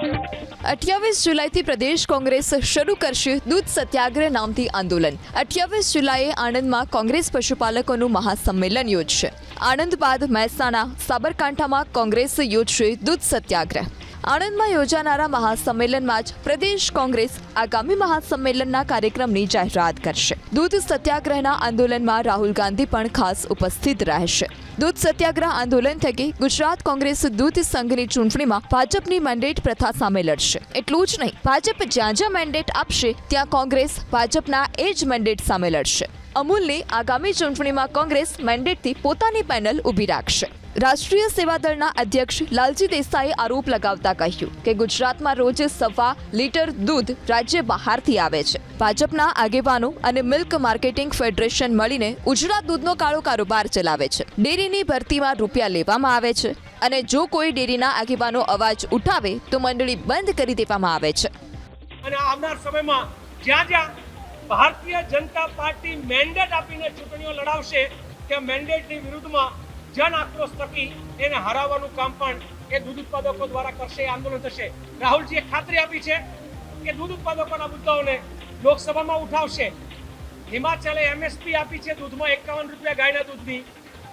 અઠ્યાવીસ જુલાઈથી પ્રદેશ કોંગ્રેસ શરૂ કરશે દૂધ સત્યાગ્રહ નામથી આંદોલન. અઠ્યાવીસ જુલાઈએ આણંદમાં કોંગ્રેસ પશુપાલકોનું મહાસંમેલન યોજશે. આણંદ બાદ મહેસાણા, સાબરકાંઠામાં કોંગ્રેસ યોજશે દૂધ સત્યાગ્રહ. આણંદમાં યોજાનારા મહાસંમેલનમાં જ પ્રદેશ કોંગ્રેસ આગામી મહાસંમેલનના કાર્યક્રમની જાહેરાત કરશે. દૂધ સત્યાગ્રહના આંદોલનમાં રાહુલ ગાંધી પણ ખાસ ઉપસ્થિત રહેશે. દૂધ સત્યાગ્રહ આંદોલન થકી ગુજરાત કોંગ્રેસ દૂધ સંઘની ચૂંટણીમાં ભાજપની મેન્ડેટ પ્રથા સામે લડશે. એટલું જ નહીં, ભાજપ જ્યાં જ્યાં મેન્ડેટ આપશે, ત્યાં કોંગ્રેસ ભાજપના એ જ મેન્ડેટ સામે લડશે. અમૂલની આગામી ચૂંટણીમાં કોંગ્રેસ મેન્ડેટથી પોતાની પેનલ ઊભી રાખશે. રાષ્ટ્રીય સેવાદળના અધ્યક્ષ લાલજી દેસાઈએ આરોપ લગાવતા કહ્યું કે ગુજરાતમાં રોજ સવા લીટર દૂધ રાજ્ય બહારથી આવે છે. ભાજપના આગેવાનો અને મિલ્ક માર્કેટિંગ ફેડરેશન મળીને ઉજળા દૂધનો કાળો કારોબાર ચલાવે છે. ડેરીની ભરતીમાં રૂપિયા લેવામાં આવે છે અને જો કોઈ ડેરીના આગેવાનો અવાજ ઉઠાવે તો મંડળી બંધ કરી દેવામાં આવે છે. અને આવનાર સમયમાં જ્યાં જ્યાં ભારતીય જનતા પાર્ટી મેન્ડેટ આપીને ચૂંટણીઓ લડાવશે કે મેન્ડેટની વિરુદ્ધમાં જન આક્રોશ થકી એને હરાવવાનું કામ પણ એ દૂધ ઉત્પાદકો દ્વારા કરશે આંદોલન થશે. રાહુલજીએ ખાતરી આપી છે કે દૂધ ઉત્પાદકોના મુદ્દાઓને લોકસભામાં ઉઠાવશે. હિમાચલે એમએસપી આપી છે દૂધમાં એકાવન રૂપિયા ગાયના દૂધની.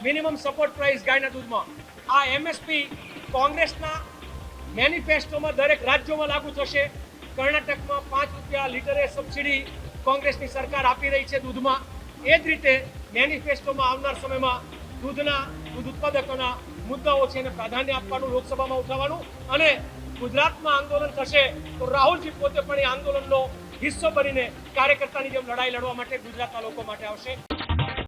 મિનિમમ સપોર્ટ પ્રાઇસ ગાયના દૂધમાં. આ એમએસપી કોંગ્રેસના મેનિફેસ્ટોમાં દરેક રાજ્યોમાં લાગુ થશે. કર્ણાટકમાં પાંચ રૂપિયા લીટરે સબસિડી કોંગ્રેસની સરકાર આપી રહી છે દૂધમાં. એ જ રીતે મેનિફેસ્ટોમાં આવનાર સમયમાં દૂધના, દૂધ ઉત્પાદકોના મુદ્દાઓ છે એને પ્રાધાન્ય આપવાનું, લોકસભામાં ઉઠાવવાનું અને ગુજરાતમાં આંદોલન થશે તો રાહુલજી પોતે પણ એ આંદોલનનો હિસ્સો બનીને કાર્યકર્તાની જેમ લડાઈ લડવા માટે ગુજરાતના લોકો માટે આવશે.